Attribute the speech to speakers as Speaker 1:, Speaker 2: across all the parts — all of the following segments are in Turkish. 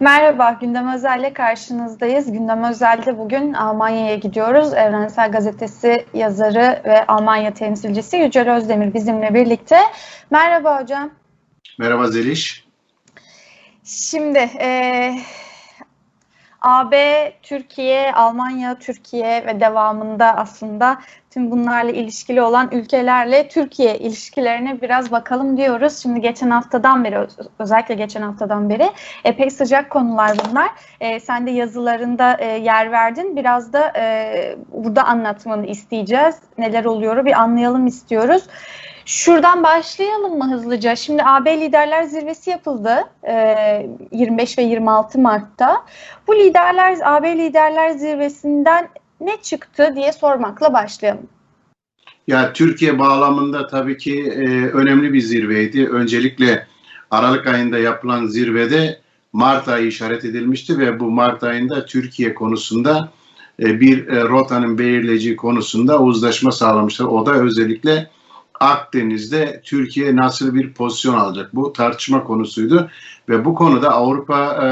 Speaker 1: Merhaba, Gündem Özel'le karşınızdayız. Gündem Özel'de bugün Almanya'ya gidiyoruz. Evrensel Gazetesi yazarı ve Almanya temsilcisi Yücel Özdemir bizimle birlikte. Merhaba hocam.
Speaker 2: Merhaba Zeliş.
Speaker 1: Şimdi e, AB, Türkiye, Almanya, Türkiye ve devamında aslında tüm bunlarla ilişkili olan ülkelerle Türkiye ilişkilerine biraz bakalım diyoruz. Şimdi geçen haftadan beri özellikle geçen haftadan beri epey sıcak konular bunlar. E, sen de yazılarında e, yer verdin. Biraz da e, burada anlatmanı isteyeceğiz. Neler oluyor bir anlayalım istiyoruz. Şuradan başlayalım mı hızlıca? Şimdi AB Liderler Zirvesi yapıldı 25 ve 26 Mart'ta. Bu liderler AB Liderler Zirvesi'nden ne çıktı diye sormakla başlayalım.
Speaker 2: Ya Türkiye bağlamında tabii ki e, önemli bir zirveydi. Öncelikle Aralık ayında yapılan zirvede Mart ayı işaret edilmişti ve bu Mart ayında Türkiye konusunda e, bir e, rotanın belirleyeceği konusunda uzlaşma sağlamışlar. O da özellikle Akdeniz'de Türkiye nasıl bir pozisyon alacak? Bu tartışma konusuydu ve bu konuda Avrupa e,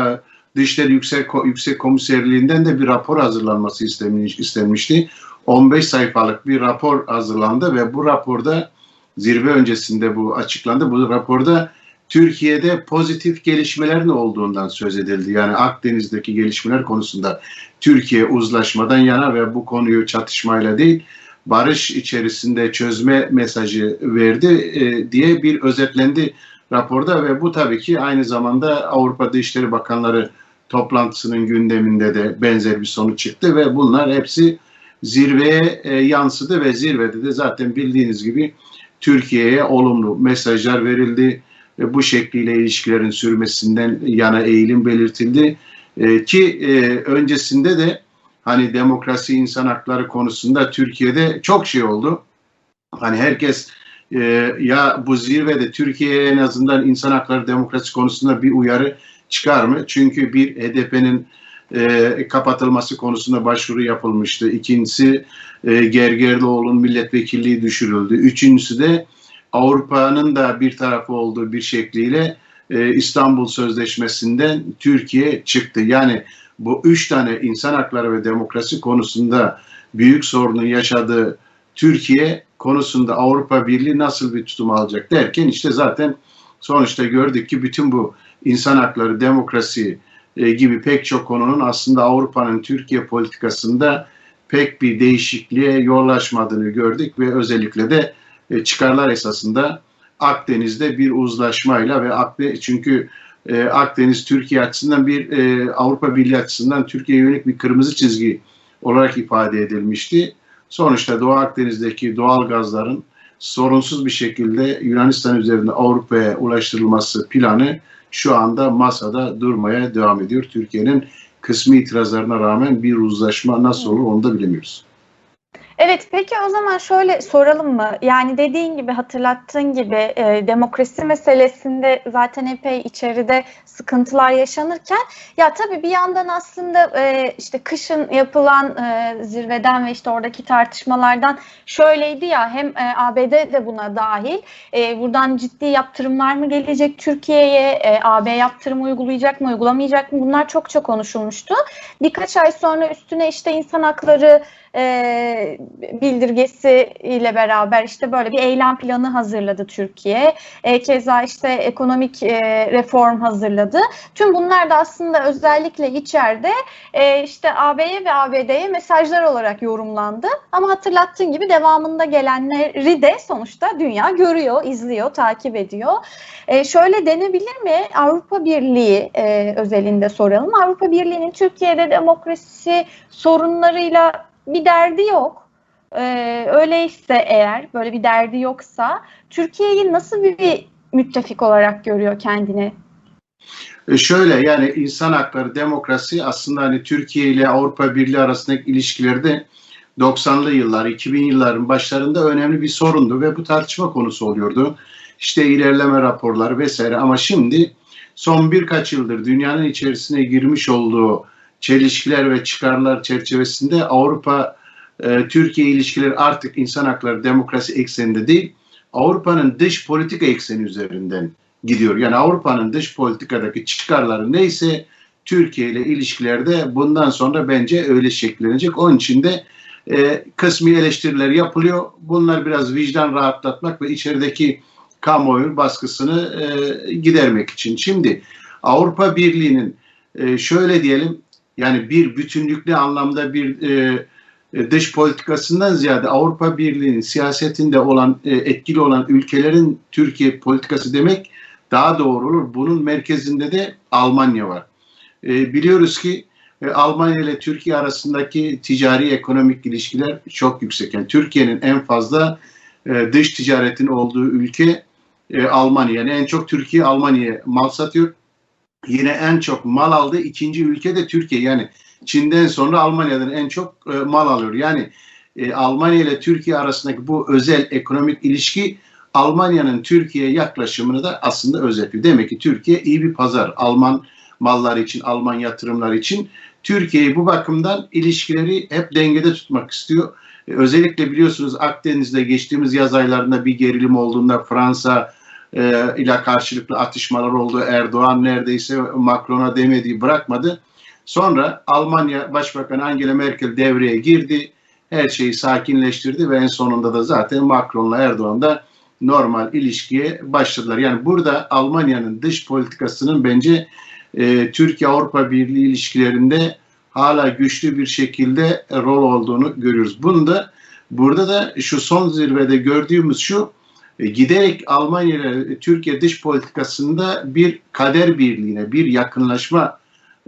Speaker 2: Dışişleri Yüksek, Yüksek Komiserliğinden de bir rapor hazırlanması istenmiş, istenmişti. 15 sayfalık bir rapor hazırlandı ve bu raporda zirve öncesinde bu açıklandı. Bu raporda Türkiye'de pozitif gelişmelerin olduğundan söz edildi. Yani Akdeniz'deki gelişmeler konusunda Türkiye uzlaşmadan yana ve bu konuyu çatışmayla değil barış içerisinde çözme mesajı verdi e, diye bir özetlendi raporda ve bu tabii ki aynı zamanda Avrupa Dışişleri Bakanları toplantısının gündeminde de benzer bir sonuç çıktı ve bunlar hepsi zirveye e, yansıdı ve zirvede de zaten bildiğiniz gibi Türkiye'ye olumlu mesajlar verildi. ve bu şekliyle ilişkilerin sürmesinden yana eğilim belirtildi. E, ki e, öncesinde de hani demokrasi, insan hakları konusunda Türkiye'de çok şey oldu. Hani herkes e, ya bu zirvede Türkiye'ye en azından insan hakları demokrasi konusunda bir uyarı çıkar mı? Çünkü bir HDP'nin e, kapatılması konusunda başvuru yapılmıştı. İkincisi e, Gergerlioğlu'nun milletvekilliği düşürüldü. Üçüncüsü de Avrupa'nın da bir tarafı olduğu bir şekliyle e, İstanbul Sözleşmesi'nden Türkiye çıktı. Yani bu üç tane insan hakları ve demokrasi konusunda büyük sorunu yaşadığı Türkiye konusunda Avrupa Birliği nasıl bir tutum alacak derken işte zaten sonuçta gördük ki bütün bu insan hakları, demokrasi e, gibi pek çok konunun aslında Avrupa'nın Türkiye politikasında pek bir değişikliğe yol açmadığını gördük ve özellikle de e, çıkarlar esasında Akdeniz'de bir uzlaşmayla ve Akdeniz çünkü e, Akdeniz Türkiye açısından bir e, Avrupa Birliği açısından Türkiye'ye yönelik bir kırmızı çizgi olarak ifade edilmişti. Sonuçta Doğu Akdeniz'deki doğal gazların sorunsuz bir şekilde Yunanistan üzerinde Avrupa'ya ulaştırılması planı şu anda masada durmaya devam ediyor. Türkiye'nin kısmi itirazlarına rağmen bir uzlaşma nasıl olur onu da bilemiyoruz.
Speaker 1: Evet peki o zaman şöyle soralım mı? Yani dediğin gibi hatırlattığın gibi e, demokrasi meselesinde zaten epey içeride sıkıntılar yaşanırken ya tabii bir yandan aslında e, işte kışın yapılan e, zirveden ve işte oradaki tartışmalardan şöyleydi ya hem e, ABD de buna dahil e, buradan ciddi yaptırımlar mı gelecek Türkiye'ye e, AB yaptırım uygulayacak mı uygulamayacak mı bunlar çok çok konuşulmuştu. Birkaç ay sonra üstüne işte insan hakları e, bildirgesi ile beraber işte böyle bir eylem planı hazırladı Türkiye. E, keza işte ekonomik e, reform hazırladı. Tüm bunlar da aslında özellikle içeride e, işte AB'ye ve ABD'ye mesajlar olarak yorumlandı. Ama hatırlattığın gibi devamında gelenleri de sonuçta dünya görüyor, izliyor, takip ediyor. E, şöyle denebilir mi? Avrupa Birliği e, özelinde soralım. Avrupa Birliği'nin Türkiye'de demokrasi sorunlarıyla bir derdi yok. Ee, öyleyse eğer böyle bir derdi yoksa Türkiye'yi nasıl bir müttefik olarak görüyor kendini?
Speaker 2: E şöyle yani insan hakları, demokrasi aslında hani Türkiye ile Avrupa Birliği arasındaki ilişkilerde 90'lı yıllar, 2000 yılların başlarında önemli bir sorundu ve bu tartışma konusu oluyordu. İşte ilerleme raporları vesaire ama şimdi son birkaç yıldır dünyanın içerisine girmiş olduğu çelişkiler ve çıkarlar çerçevesinde Avrupa e, Türkiye ilişkileri artık insan hakları demokrasi ekseninde değil Avrupa'nın dış politika ekseni üzerinden gidiyor. Yani Avrupa'nın dış politikadaki çıkarları neyse Türkiye ile ilişkilerde bundan sonra bence öyle şekillenecek. Onun için de e, kısmi eleştiriler yapılıyor. Bunlar biraz vicdan rahatlatmak ve içerideki kamuoyu baskısını e, gidermek için. Şimdi Avrupa Birliği'nin e, şöyle diyelim yani bir bütünlüklü anlamda bir e, e, dış politikasından ziyade Avrupa Birliği'nin siyasetinde olan e, etkili olan ülkelerin Türkiye politikası demek daha doğru olur. Bunun merkezinde de Almanya var. E, biliyoruz ki Almanya ile Türkiye arasındaki ticari ekonomik ilişkiler çok yüksek. Yani Türkiye'nin en fazla dış ticaretin olduğu ülke Almanya. Yani en çok Türkiye Almanya'ya mal satıyor. Yine en çok mal aldığı ikinci ülke de Türkiye. Yani Çin'den sonra Almanya'dan en çok e, mal alıyor. Yani e, Almanya ile Türkiye arasındaki bu özel ekonomik ilişki Almanya'nın Türkiye'ye yaklaşımını da aslında özetliyor. Demek ki Türkiye iyi bir pazar. Alman mallar için, Alman yatırımlar için. Türkiye'yi bu bakımdan ilişkileri hep dengede tutmak istiyor. E, özellikle biliyorsunuz Akdeniz'de geçtiğimiz yaz aylarında bir gerilim olduğunda Fransa e, ile karşılıklı atışmalar oldu. Erdoğan neredeyse Macron'a demediği bırakmadı. Sonra Almanya Başbakanı Angela Merkel devreye girdi. Her şeyi sakinleştirdi ve en sonunda da zaten Macron'la Erdoğan da normal ilişkiye başladılar. Yani burada Almanya'nın dış politikasının bence e, Türkiye-Avrupa Birliği ilişkilerinde hala güçlü bir şekilde rol olduğunu görüyoruz. Bunu da burada da şu son zirvede gördüğümüz şu giderek Almanya ile Türkiye dış politikasında bir kader birliğine, bir yakınlaşma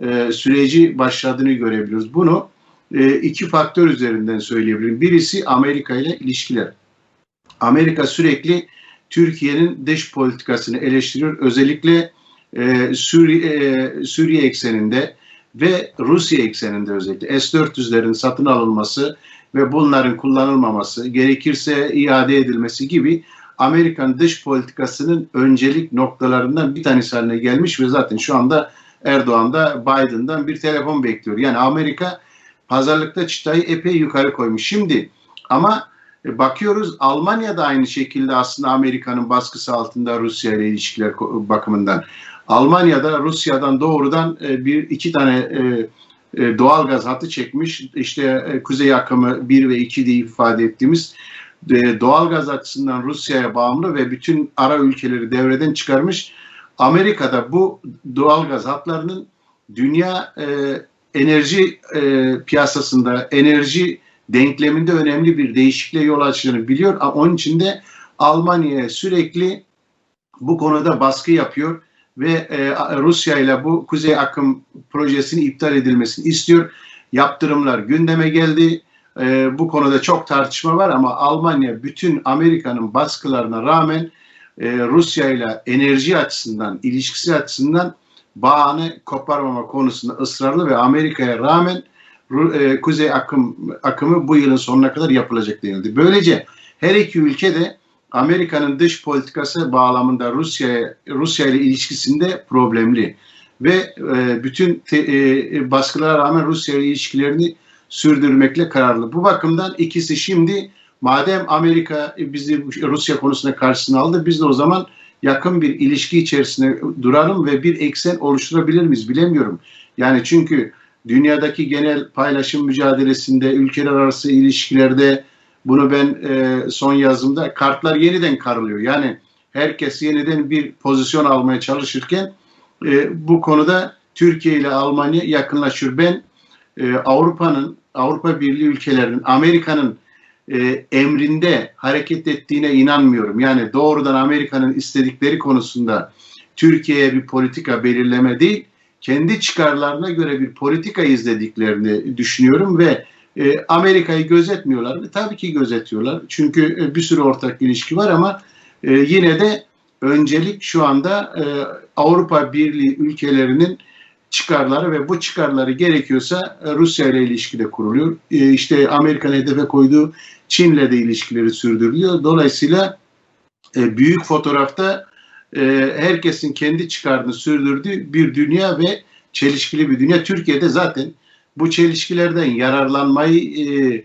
Speaker 2: e, süreci başladığını görebiliyoruz. Bunu e, iki faktör üzerinden söyleyebilirim. Birisi Amerika ile ilişkiler. Amerika sürekli Türkiye'nin dış politikasını eleştiriyor. Özellikle e, Suriye, e, Suriye ekseninde ve Rusya ekseninde özellikle S-400'lerin satın alınması ve bunların kullanılmaması, gerekirse iade edilmesi gibi Amerikan dış politikasının öncelik noktalarından bir tanesi haline gelmiş ve zaten şu anda Erdoğan da Biden'dan bir telefon bekliyor. Yani Amerika pazarlıkta çıtayı epey yukarı koymuş. Şimdi ama e, bakıyoruz Almanya da aynı şekilde aslında Amerika'nın baskısı altında Rusya ile ilişkiler bakımından. Almanya'da Rusya'dan doğrudan e, bir iki tane e, doğal gaz hattı çekmiş. İşte kuzey akımı 1 ve 2 diye ifade ettiğimiz doğal gaz açısından Rusya'ya bağımlı ve bütün ara ülkeleri devreden çıkarmış. Amerika'da bu doğal gaz hatlarının dünya e, enerji e, piyasasında, enerji denkleminde önemli bir değişikliğe yol açtığını biliyor. Onun için de Almanya'ya sürekli bu konuda baskı yapıyor ve e, Rusya ile bu kuzey akım projesini iptal edilmesini istiyor. Yaptırımlar gündeme geldi. E, bu konuda çok tartışma var ama Almanya bütün Amerika'nın baskılarına rağmen e, Rusya ile enerji açısından, ilişkisi açısından bağını koparmama konusunda ısrarlı ve Amerika'ya rağmen e, kuzey akım akımı bu yılın sonuna kadar yapılacak denildi. Böylece her iki ülke de Amerika'nın dış politikası bağlamında Rusya Rusya ile ilişkisinde problemli ve e, bütün te, e, baskılara rağmen Rusya ile ilişkilerini sürdürmekle kararlı. Bu bakımdan ikisi şimdi Madem Amerika bizi Rusya konusunda karşısına aldı, biz de o zaman yakın bir ilişki içerisinde duralım ve bir eksen oluşturabilir miyiz bilemiyorum. Yani çünkü dünyadaki genel paylaşım mücadelesinde, ülkeler arası ilişkilerde bunu ben e, son yazımda kartlar yeniden karılıyor. Yani herkes yeniden bir pozisyon almaya çalışırken e, bu konuda Türkiye ile Almanya yakınlaşıyor. Ben e, Avrupa'nın, Avrupa Birliği ülkelerinin, Amerika'nın e, emrinde hareket ettiğine inanmıyorum. Yani doğrudan Amerika'nın istedikleri konusunda Türkiye'ye bir politika belirleme değil, kendi çıkarlarına göre bir politika izlediklerini düşünüyorum ve e, Amerika'yı gözetmiyorlar mı? Tabii ki gözetiyorlar. Çünkü e, bir sürü ortak ilişki var ama e, yine de öncelik şu anda e, Avrupa Birliği ülkelerinin çıkarları ve bu çıkarları gerekiyorsa e, Rusya ile ilişkide kuruluyor. E, işte Amerika'nın hedefe koyduğu Çin'le de ilişkileri sürdürülüyor. Dolayısıyla e, büyük fotoğrafta herkesin kendi çıkarını sürdürdüğü bir dünya ve çelişkili bir dünya. Türkiye'de zaten bu çelişkilerden yararlanmayı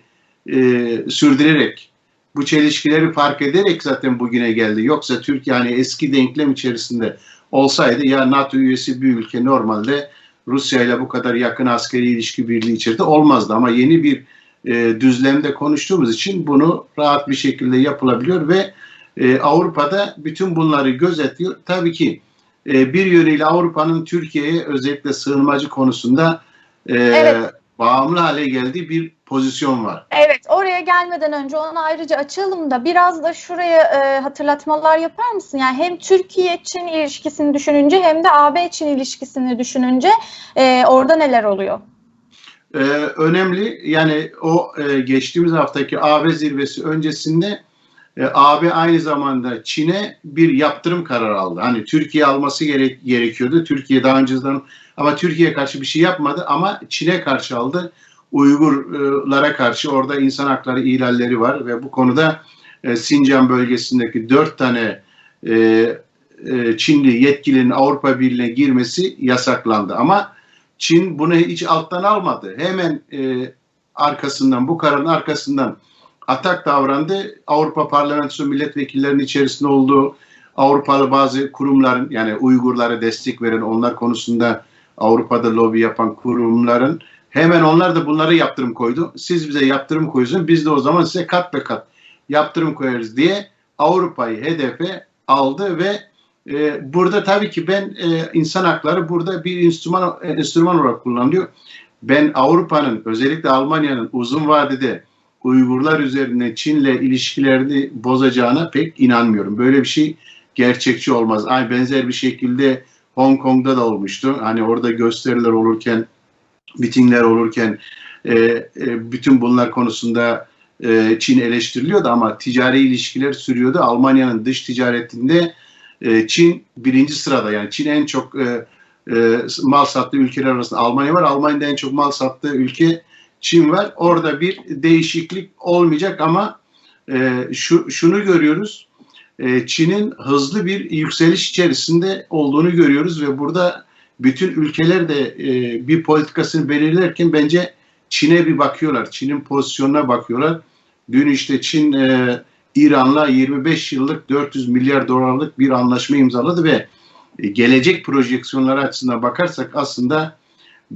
Speaker 2: e, sürdürerek, bu çelişkileri fark ederek zaten bugüne geldi. Yoksa Türkiye hani eski denklem içerisinde olsaydı ya NATO üyesi bir ülke normalde Rusya ile bu kadar yakın askeri ilişki birliği içerisinde olmazdı. Ama yeni bir e, düzlemde konuştuğumuz için bunu rahat bir şekilde yapılabiliyor ve e, Avrupa'da bütün bunları gözetliyor. Tabii ki e, bir yönüyle Avrupa'nın Türkiye'ye özellikle sığınmacı konusunda e,
Speaker 1: Evet.
Speaker 2: Bağımlı hale geldiği bir pozisyon var.
Speaker 1: Evet, oraya gelmeden önce onu ayrıca açalım da biraz da şuraya e, hatırlatmalar yapar mısın? Yani hem Türkiye-Çin ilişkisini düşününce hem de AB-Çin ilişkisini düşününce e, orada neler oluyor?
Speaker 2: Ee, önemli yani o e, geçtiğimiz haftaki AB zirvesi öncesinde e, AB aynı zamanda Çin'e bir yaptırım kararı aldı. Hani Türkiye alması gerek, gerekiyordu. Türkiye daha önceden ama Türkiye karşı bir şey yapmadı ama Çin'e karşı aldı. Uygurlara karşı orada insan hakları ihlalleri var ve bu konuda e, Sincan bölgesindeki dört tane e, e, Çinli yetkilinin Avrupa Birliği'ne girmesi yasaklandı. Ama Çin bunu hiç alttan almadı. Hemen e, arkasından, bu kararın arkasından atak davrandı. Avrupa Parlamentosu milletvekillerinin içerisinde olduğu Avrupalı bazı kurumların yani Uygurlara destek veren onlar konusunda Avrupa'da lobi yapan kurumların hemen onlar da bunları yaptırım koydu. Siz bize yaptırım koyuyorsunuz biz de o zaman size kat be kat yaptırım koyarız diye Avrupa'yı hedefe aldı ve e, burada tabii ki ben e, insan hakları burada bir enstrüman, enstrüman olarak kullanılıyor. Ben Avrupa'nın özellikle Almanya'nın uzun vadede Uygurlar üzerine Çin'le ilişkilerini bozacağına pek inanmıyorum. Böyle bir şey gerçekçi olmaz. Aynı benzer bir şekilde Hong Kong'da da olmuştu. Hani orada gösteriler olurken, mitingler olurken e, e, bütün bunlar konusunda e, Çin eleştiriliyordu ama ticari ilişkiler sürüyordu. Almanya'nın dış ticaretinde e, Çin birinci sırada yani Çin en çok e, e, mal sattığı ülkeler arasında Almanya var. Almanya'da en çok mal sattığı ülke Çin var. Orada bir değişiklik olmayacak ama e, şu şunu görüyoruz. E, Çin'in hızlı bir yükseliş içerisinde olduğunu görüyoruz ve burada bütün ülkeler de e, bir politikasını belirlerken bence Çin'e bir bakıyorlar. Çin'in pozisyonuna bakıyorlar. Dün işte Çin e, İran'la 25 yıllık 400 milyar dolarlık bir anlaşma imzaladı ve e, gelecek projeksiyonları açısından bakarsak aslında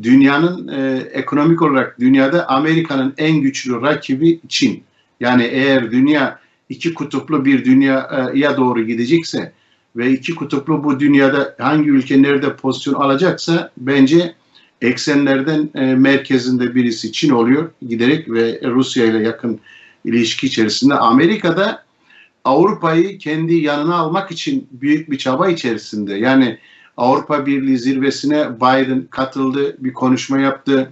Speaker 2: dünyanın e, ekonomik olarak dünyada Amerika'nın en güçlü rakibi Çin. Yani eğer dünya iki kutuplu bir dünyaya doğru gidecekse ve iki kutuplu bu dünyada hangi ülke nerede pozisyon alacaksa bence eksenlerden e, merkezinde birisi Çin oluyor giderek ve Rusya ile yakın ilişki içerisinde. Amerika'da Avrupa'yı kendi yanına almak için büyük bir çaba içerisinde. Yani Avrupa Birliği zirvesine Biden katıldı, bir konuşma yaptı.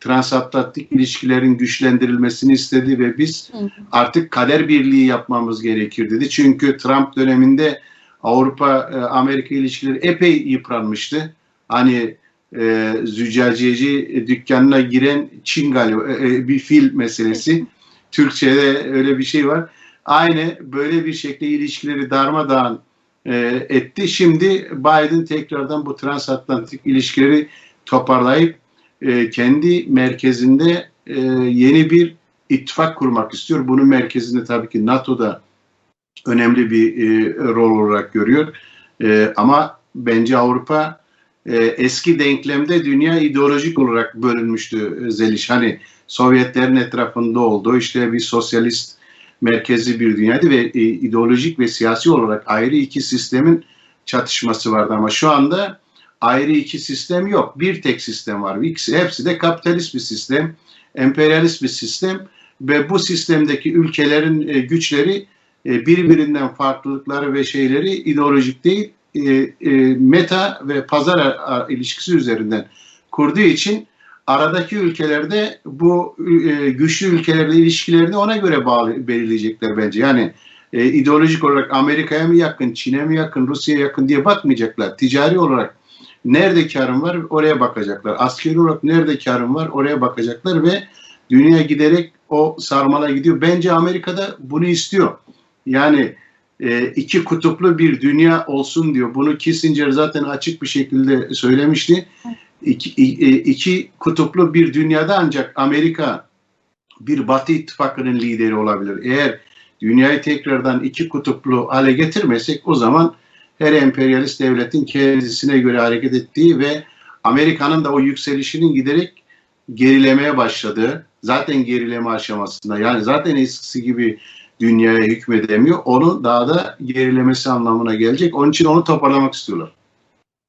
Speaker 2: Transatlantik ilişkilerin güçlendirilmesini istedi ve biz artık kader birliği yapmamız gerekir dedi. Çünkü Trump döneminde Avrupa Amerika ilişkileri epey yıpranmıştı. Hani e, züccaciyeci dükkanına giren Çin galiba e, bir fil meselesi. Türkçe'de öyle bir şey var. Aynı böyle bir şekilde ilişkileri darmadağın e, etti. Şimdi Biden tekrardan bu transatlantik ilişkileri toparlayıp e, kendi merkezinde e, yeni bir ittifak kurmak istiyor. Bunun merkezinde tabii ki NATO'da önemli bir rol olarak görüyor. Ama bence Avrupa eski denklemde dünya ideolojik olarak bölünmüştü Zeliş. Hani Sovyetlerin etrafında olduğu işte bir sosyalist merkezi bir dünyaydı ve e, ideolojik ve siyasi olarak ayrı iki sistemin çatışması vardı ama şu anda ayrı iki sistem yok. Bir tek sistem var. İkisi, hepsi de kapitalist bir sistem, emperyalist bir sistem ve bu sistemdeki ülkelerin e, güçleri e, birbirinden farklılıkları ve şeyleri ideolojik değil, e, e, meta ve pazar ilişkisi üzerinden kurduğu için aradaki ülkelerde bu e, güçlü ülkelerle ilişkilerini ona göre bağlı belirleyecekler bence. Yani e, ideolojik olarak Amerika'ya mı yakın, Çin'e mi yakın, Rusya'ya yakın diye bakmayacaklar. Ticari olarak nerede karım var oraya bakacaklar. Askeri olarak nerede karım var oraya bakacaklar ve dünya giderek o sarmala gidiyor. Bence Amerika'da bunu istiyor. Yani e, iki kutuplu bir dünya olsun diyor. Bunu Kissinger zaten açık bir şekilde söylemişti. İki, iki kutuplu bir dünyada ancak Amerika bir Batı ittifakının lideri olabilir. Eğer dünyayı tekrardan iki kutuplu hale getirmesek o zaman her emperyalist devletin kendisine göre hareket ettiği ve Amerika'nın da o yükselişinin giderek gerilemeye başladığı, zaten gerileme aşamasında yani zaten eskisi gibi dünyaya hükmedemiyor. Onun daha da gerilemesi anlamına gelecek. Onun için onu toparlamak istiyorlar.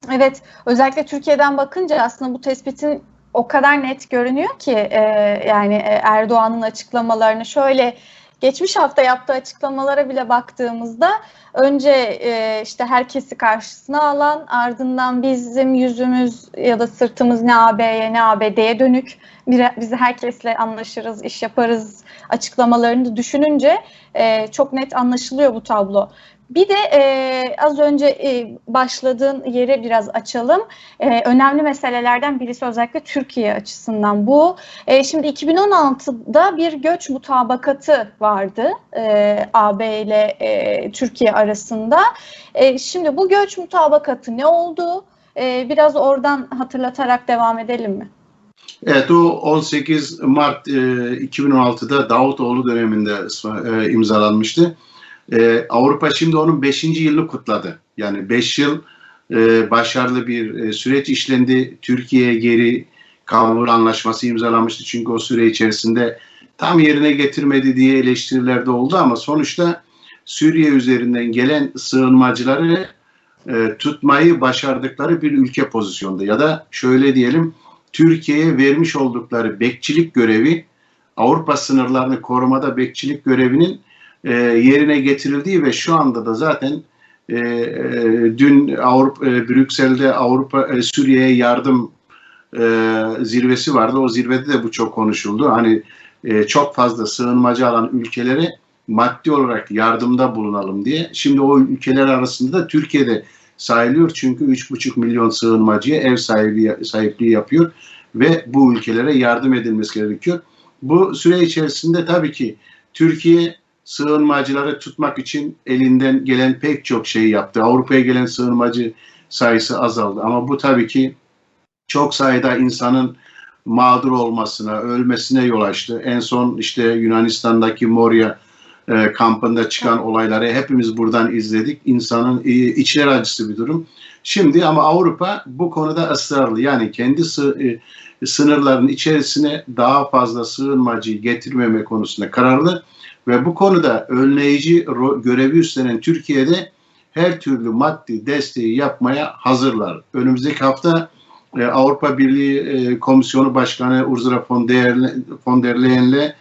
Speaker 1: Evet, özellikle Türkiye'den bakınca aslında bu tespitin o kadar net görünüyor ki e, yani e, Erdoğan'ın açıklamalarını şöyle geçmiş hafta yaptığı açıklamalara bile baktığımızda önce e, işte herkesi karşısına alan ardından bizim yüzümüz ya da sırtımız ne AB'ye ne ABD'ye dönük bir, biz herkesle anlaşırız, iş yaparız açıklamalarını düşününce e, çok net anlaşılıyor bu tablo. Bir de e, az önce e, başladığın yeri biraz açalım. E, önemli meselelerden birisi özellikle Türkiye açısından bu. E, şimdi 2016'da bir göç mutabakatı vardı e, AB ile e, Türkiye arasında. E, şimdi bu göç mutabakatı ne oldu? E, biraz oradan hatırlatarak devam edelim mi?
Speaker 2: Evet o 18 Mart e, 2016'da Davutoğlu döneminde e, imzalanmıştı. Ee, Avrupa şimdi onun 5. yılını kutladı. Yani 5 yıl e, başarılı bir e, süreç işlendi. Türkiye geri kabul anlaşması imzalamıştı. Çünkü o süre içerisinde tam yerine getirmedi diye eleştiriler de oldu ama sonuçta Suriye üzerinden gelen sığınmacıları e, tutmayı başardıkları bir ülke pozisyonda. Ya da şöyle diyelim Türkiye'ye vermiş oldukları bekçilik görevi Avrupa sınırlarını korumada bekçilik görevinin e, yerine getirildiği ve şu anda da zaten e, e, dün Avrupa e, Brüksel'de Avrupa e, Suriye'ye yardım e, zirvesi vardı. O zirvede de bu çok konuşuldu. Hani e, çok fazla sığınmacı alan ülkelere maddi olarak yardımda bulunalım diye. Şimdi o ülkeler arasında da Türkiye'de sayılıyor çünkü 3,5 milyon sığınmacıya ev sahibi sahipliği yapıyor ve bu ülkelere yardım edilmesi gerekiyor. Bu süre içerisinde tabii ki Türkiye sığınmacıları tutmak için elinden gelen pek çok şey yaptı. Avrupa'ya gelen sığınmacı sayısı azaldı. Ama bu tabii ki çok sayıda insanın mağdur olmasına, ölmesine yol açtı. En son işte Yunanistan'daki Moria e, kampında çıkan olayları hepimiz buradan izledik. İnsanın e, içler acısı bir durum. Şimdi ama Avrupa bu konuda ısrarlı. Yani kendi sı, e, sınırlarının içerisine daha fazla sığınmacıyı getirmeme konusunda kararlı ve bu konuda önleyici görevi üstlenen Türkiye'de her türlü maddi desteği yapmaya hazırlar. Önümüzdeki hafta e, Avrupa Birliği e, Komisyonu Başkanı Ursula von der, von der Leyen'le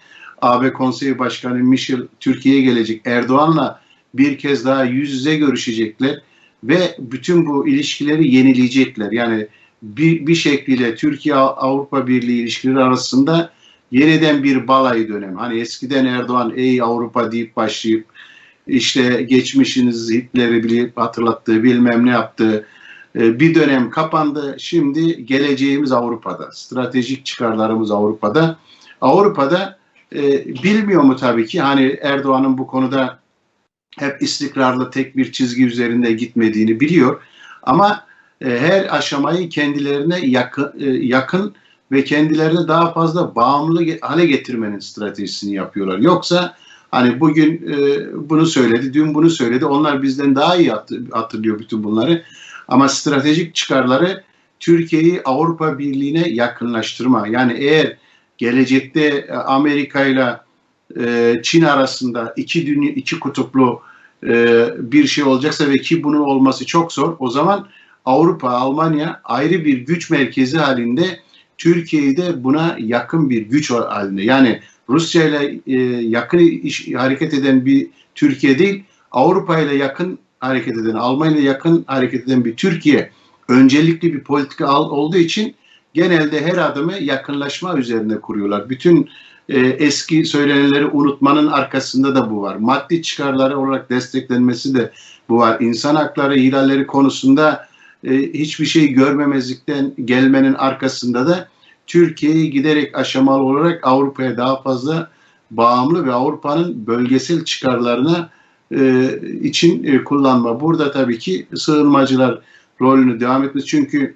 Speaker 2: AB Konseyi Başkanı Michel Türkiye'ye gelecek. Erdoğan'la bir kez daha yüz yüze görüşecekler ve bütün bu ilişkileri yenileyecekler. Yani bir, bir şekliyle Türkiye Avrupa Birliği ilişkileri arasında yeniden bir balayı dönem. Hani eskiden Erdoğan ey Avrupa deyip başlayıp işte geçmişiniz Hitler'i bilip hatırlattığı bilmem ne yaptığı e, bir dönem kapandı. Şimdi geleceğimiz Avrupa'da. Stratejik çıkarlarımız Avrupa'da. Avrupa'da e, bilmiyor mu tabii ki hani Erdoğan'ın bu konuda hep istikrarlı tek bir çizgi üzerinde gitmediğini biliyor. Ama e, her aşamayı kendilerine yakın, e, yakın ve kendilerine daha fazla bağımlı hale getirmenin stratejisini yapıyorlar. Yoksa hani bugün e, bunu söyledi, dün bunu söyledi. Onlar bizden daha iyi hatırlıyor bütün bunları. Ama stratejik çıkarları Türkiye'yi Avrupa Birliği'ne yakınlaştırma. Yani eğer gelecekte Amerika ile Çin arasında iki dünya, iki kutuplu e, bir şey olacaksa ve ki bunun olması çok zor. O zaman Avrupa, Almanya ayrı bir güç merkezi halinde Türkiye'yi de buna yakın bir güç halinde. Yani Rusya ile e, yakın iş, hareket eden bir Türkiye değil, Avrupa ile yakın hareket eden, Almanya ile yakın hareket eden bir Türkiye öncelikli bir politika al, olduğu için genelde her adımı yakınlaşma üzerine kuruyorlar. Bütün e, eski söylenenleri unutmanın arkasında da bu var. Maddi çıkarları olarak desteklenmesi de bu var. İnsan hakları ihlalleri konusunda e, hiçbir şey görmemezlikten gelmenin arkasında da Türkiye'yi giderek aşamalı olarak Avrupa'ya daha fazla bağımlı ve Avrupa'nın bölgesel çıkarlarına e, için e, kullanma. Burada tabii ki sığınmacılar rolünü devam etmesi. Çünkü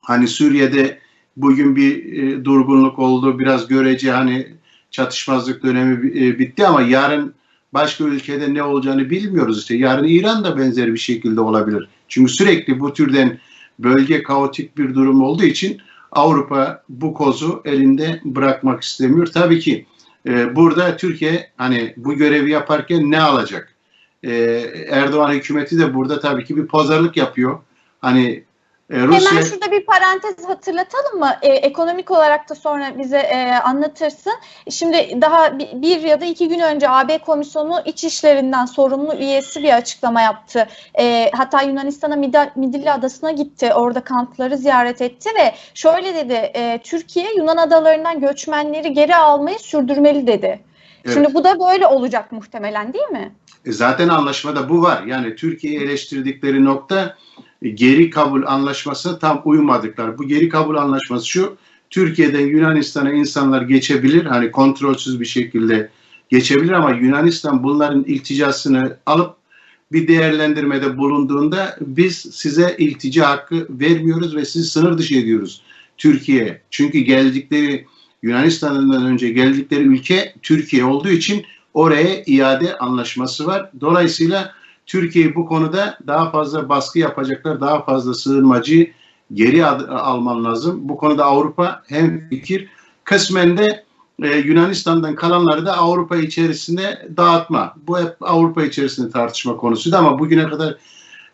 Speaker 2: hani Suriye'de bugün bir e, durgunluk oldu. Biraz görece hani çatışmazlık dönemi bitti ama yarın başka ülkede ne olacağını bilmiyoruz işte. Yarın İran da benzer bir şekilde olabilir. Çünkü sürekli bu türden bölge kaotik bir durum olduğu için Avrupa bu kozu elinde bırakmak istemiyor. Tabii ki e, burada Türkiye hani bu görevi yaparken ne alacak? E, Erdoğan hükümeti de burada tabii ki bir pazarlık yapıyor. Hani e, Rusya
Speaker 1: Hemen şurada bir parantez hatırlatalım mı? Ee, ekonomik olarak da sonra bize e, anlatırsın. Şimdi daha bir, ya da iki gün önce AB Komisyonu İç İşlerinden sorumlu üyesi bir açıklama yaptı. E, hatta Yunanistan'a Midilli Adası'na gitti. Orada kampları ziyaret etti ve şöyle dedi. e, Türkiye Yunan adalarından göçmenleri geri almayı sürdürmeli dedi.
Speaker 2: Evet.
Speaker 1: Şimdi bu da böyle olacak muhtemelen değil mi?
Speaker 2: E, Zaten anlaşmada bu var. Yani Türkiye'yi eleştirdikleri nokta e, geri kabul anlaşmasına tam uymadıklar. Bu geri kabul anlaşması şu. Türkiye'den Yunanistan'a insanlar geçebilir. Hani kontrolsüz bir şekilde geçebilir ama Yunanistan bunların ilticasını alıp bir değerlendirmede bulunduğunda biz size iltica hakkı vermiyoruz ve sizi sınır dışı ediyoruz Türkiye'ye. Çünkü geldikleri Yunanistan'dan önce geldikleri ülke Türkiye olduğu için oraya iade anlaşması var. Dolayısıyla Türkiye bu konuda daha fazla baskı yapacaklar, daha fazla sığınmacı geri alman lazım. Bu konuda Avrupa hem fikir, kısmen de e, Yunanistan'dan kalanları da Avrupa içerisinde dağıtma. Bu hep Avrupa içerisinde tartışma konusuydu ama bugüne kadar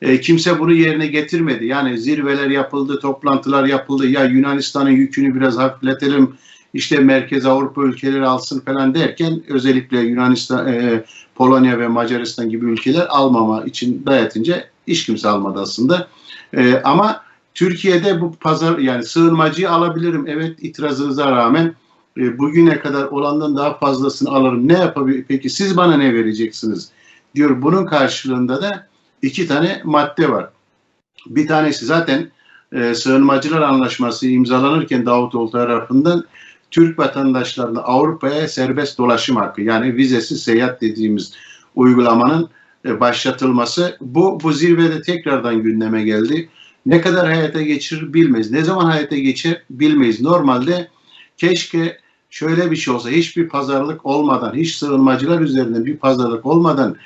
Speaker 2: e, kimse bunu yerine getirmedi. Yani zirveler yapıldı, toplantılar yapıldı. Ya Yunanistan'ın yükünü biraz hafifletelim, işte Merkez Avrupa ülkeleri alsın falan derken özellikle Yunanistan, e, Polonya ve Macaristan gibi ülkeler almama için dayatınca hiç kimse almadı aslında. E, ama Türkiye'de bu pazar yani sığınmacıyı alabilirim evet itirazınıza rağmen e, bugüne kadar olandan daha fazlasını alırım. Ne yapabilir? Peki siz bana ne vereceksiniz? Diyor. Bunun karşılığında da iki tane madde var. Bir tanesi zaten e, sığınmacılar anlaşması imzalanırken Davutoğlu tarafından Türk vatandaşlarına Avrupa'ya serbest dolaşım hakkı yani vizesiz seyahat dediğimiz uygulamanın e, başlatılması bu bu zirvede tekrardan gündeme geldi. Ne kadar hayata geçirir bilmeyiz. Ne zaman hayata geçer bilmeyiz. Normalde keşke şöyle bir şey olsa hiçbir pazarlık olmadan, hiç sığınmacılar üzerinden bir pazarlık olmadan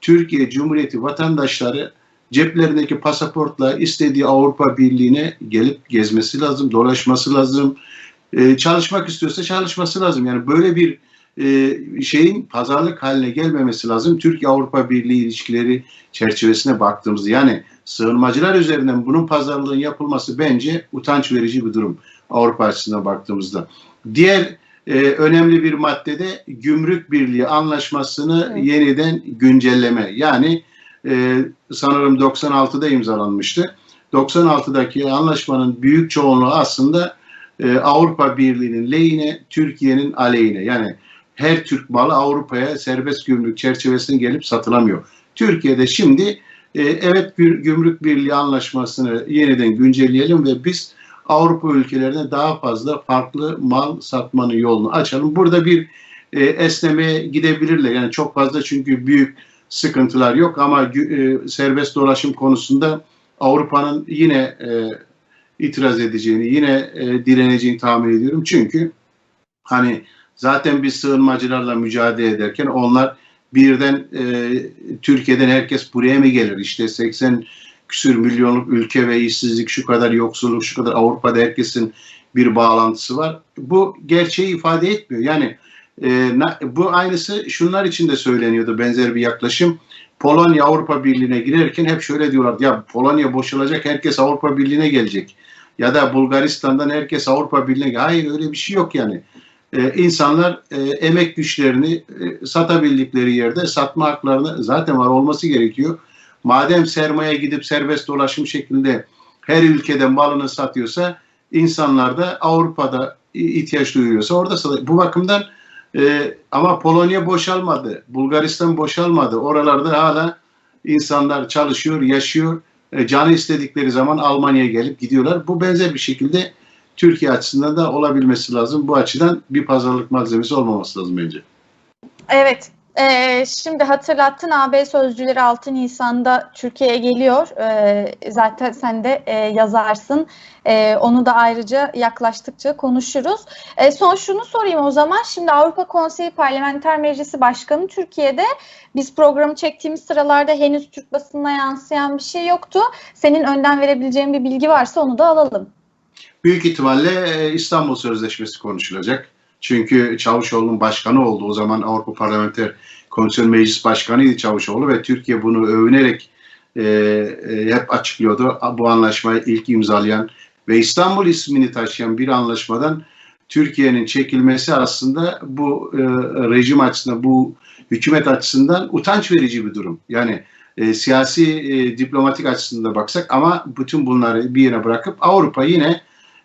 Speaker 2: Türkiye Cumhuriyeti vatandaşları ceplerindeki pasaportla istediği Avrupa Birliği'ne gelip gezmesi lazım, dolaşması lazım. Ee, çalışmak istiyorsa çalışması lazım. Yani böyle bir e, şeyin pazarlık haline gelmemesi lazım. Türkiye-Avrupa Birliği ilişkileri çerçevesine baktığımızda yani sığınmacılar üzerinden bunun pazarlığın yapılması bence utanç verici bir durum Avrupa açısından baktığımızda. Diğer e, önemli bir maddede gümrük birliği anlaşmasını
Speaker 1: Evet.
Speaker 2: yeniden güncelleme. Yani e, sanırım 96'da imzalanmıştı. 96'daki anlaşmanın büyük çoğunluğu aslında e, Avrupa Birliği'nin lehine, Türkiye'nin aleyhine. Yani her Türk malı Avrupa'ya serbest gümrük çerçevesine gelip satılamıyor. Türkiye'de şimdi e, evet gü- gümrük birliği anlaşmasını yeniden güncelleyelim ve biz Avrupa ülkelerine daha fazla farklı mal satmanın yolunu açalım. Burada bir e, esnemeye gidebilirler. Yani çok fazla çünkü büyük sıkıntılar yok ama e, serbest dolaşım konusunda Avrupa'nın yine e, itiraz edeceğini, yine e, direneceğini tahmin ediyorum. Çünkü hani zaten biz sığınmacılarla mücadele ederken onlar birden e, Türkiye'den herkes buraya mı gelir? İşte 80 küsür milyonluk ülke ve işsizlik, şu kadar yoksulluk, şu kadar Avrupa'da herkesin bir bağlantısı var. Bu gerçeği ifade etmiyor. Yani e, bu aynısı şunlar için de söyleniyordu benzer bir yaklaşım. Polonya Avrupa Birliği'ne girerken hep şöyle diyorlar ya Polonya boşalacak herkes Avrupa Birliği'ne gelecek. Ya da Bulgaristan'dan herkes Avrupa Birliği'ne Hayır öyle bir şey yok yani. Ee, insanlar e, emek güçlerini e, satabildikleri yerde satma haklarını zaten var olması gerekiyor. Madem sermaye gidip serbest dolaşım şeklinde her ülkede malını satıyorsa insanlar da Avrupa'da ihtiyaç duyuyorsa orada. Bu bakımdan e, ama Polonya boşalmadı, Bulgaristan boşalmadı. Oralarda hala insanlar çalışıyor, yaşıyor. E, canı istedikleri zaman Almanya'ya gelip gidiyorlar. Bu benzer bir şekilde Türkiye açısından da olabilmesi lazım. Bu açıdan bir pazarlık malzemesi olmaması lazım bence.
Speaker 1: Evet, Ee, şimdi hatırlattın AB sözcüleri 6 Nisan'da Türkiye'ye geliyor. Ee, zaten sen de e, yazarsın. Ee, onu da ayrıca yaklaştıkça konuşuruz. Ee, son şunu sorayım o zaman. Şimdi Avrupa Konseyi Parlamenter Meclisi Başkanı Türkiye'de. Biz programı çektiğimiz sıralarda henüz Türk basınına yansıyan bir şey yoktu. Senin önden verebileceğin bir bilgi varsa onu da alalım.
Speaker 2: Büyük ihtimalle e, İstanbul Sözleşmesi konuşulacak. Çünkü Çavuşoğlu'nun başkanı oldu. O zaman Avrupa Parlamenter Komisyon Meclis Başkanıydı Çavuşoğlu ve Türkiye bunu övünerek e, e, hep açıklıyordu. Bu anlaşmayı ilk imzalayan ve İstanbul ismini taşıyan bir anlaşmadan Türkiye'nin çekilmesi aslında bu e, rejim açısından, bu hükümet açısından utanç verici bir durum. Yani e, siyasi, e, diplomatik açısından baksak ama bütün bunları bir yere bırakıp Avrupa yine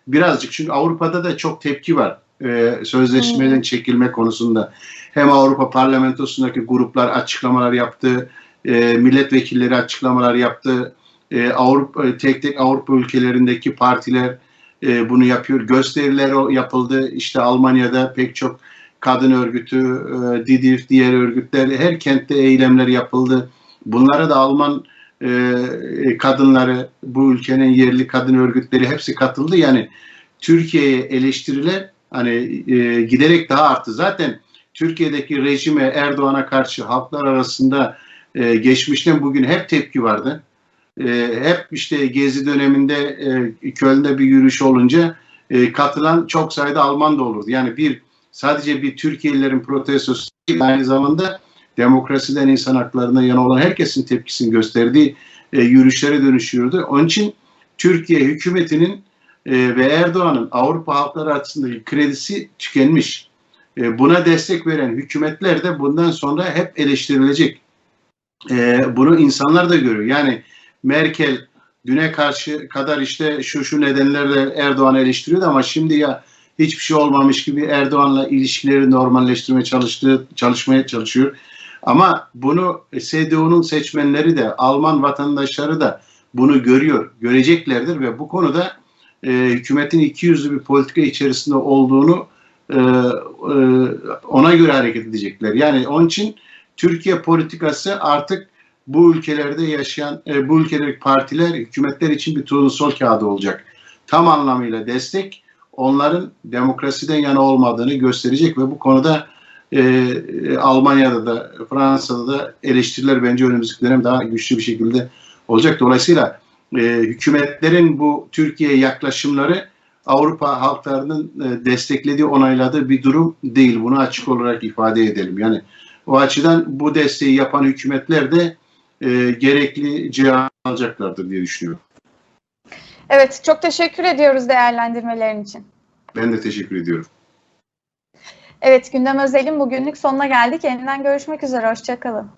Speaker 2: birazcık çünkü Avrupa'da da çok tepki var e, sözleşmeden çekilme konusunda. Hem Avrupa Parlamentosu'ndaki gruplar açıklamalar yaptı, e, milletvekilleri açıklamalar yaptı, e, Avrupa tek tek Avrupa ülkelerindeki partiler e, bunu yapıyor. Gösteriler o yapıldı. İşte Almanya'da pek çok kadın örgütü, e, DİDİF, diğer örgütler her kentte eylemler yapıldı. Bunlara da Alman e, kadınları, bu ülkenin yerli kadın örgütleri hepsi katıldı. Yani Türkiye'ye eleştiriler hani e, giderek daha arttı. Zaten Türkiye'deki rejime Erdoğan'a karşı halklar arasında e, geçmişten bugün hep tepki vardı. E, hep işte Gezi döneminde e, Köln'de bir yürüyüş olunca e, katılan çok sayıda Alman da olurdu. Yani bir sadece bir Türkiye'lilerin protestosu değil, aynı zamanda demokrasiden insan haklarına yana olan herkesin tepkisini gösterdiği e, yürüyüşlere dönüşüyordu. Onun için Türkiye hükümetinin e, ve Erdoğan'ın Avrupa halkları açısındaki kredisi tükenmiş. E, buna destek veren hükümetler de bundan sonra hep eleştirilecek. E, bunu insanlar da görüyor. Yani Merkel düne karşı kadar işte şu şu nedenlerle Erdoğan'ı eleştiriyordu ama şimdi ya hiçbir şey olmamış gibi Erdoğan'la ilişkileri normalleştirmeye çalıştığı, çalışmaya çalışıyor. Ama bunu CDU'nun seçmenleri de Alman vatandaşları da bunu görüyor, göreceklerdir ve bu konuda e, hükümetin iki yüzlü bir politika içerisinde olduğunu e, e, ona göre hareket edecekler. Yani onun için Türkiye politikası artık bu ülkelerde yaşayan, e, bu ülkelerdeki partiler, hükümetler için bir turnusol kağıdı olacak. Tam anlamıyla destek onların demokrasiden yana olmadığını gösterecek ve bu konuda e, Almanya'da da Fransa'da da eleştiriler bence önümüzdeki dönem daha güçlü bir şekilde olacak. Dolayısıyla e, hükümetlerin bu Türkiye'ye yaklaşımları Avrupa halklarının e, desteklediği, onayladığı bir durum değil. Bunu açık olarak ifade edelim. Yani o açıdan bu desteği yapan hükümetler de e, gerekli cevap alacaklardır diye düşünüyorum.
Speaker 1: Evet, çok teşekkür ediyoruz değerlendirmelerin için.
Speaker 2: Ben de teşekkür ediyorum.
Speaker 1: Evet, gündem özelin bugünlük sonuna geldik. Yeniden görüşmek üzere, hoşçakalın.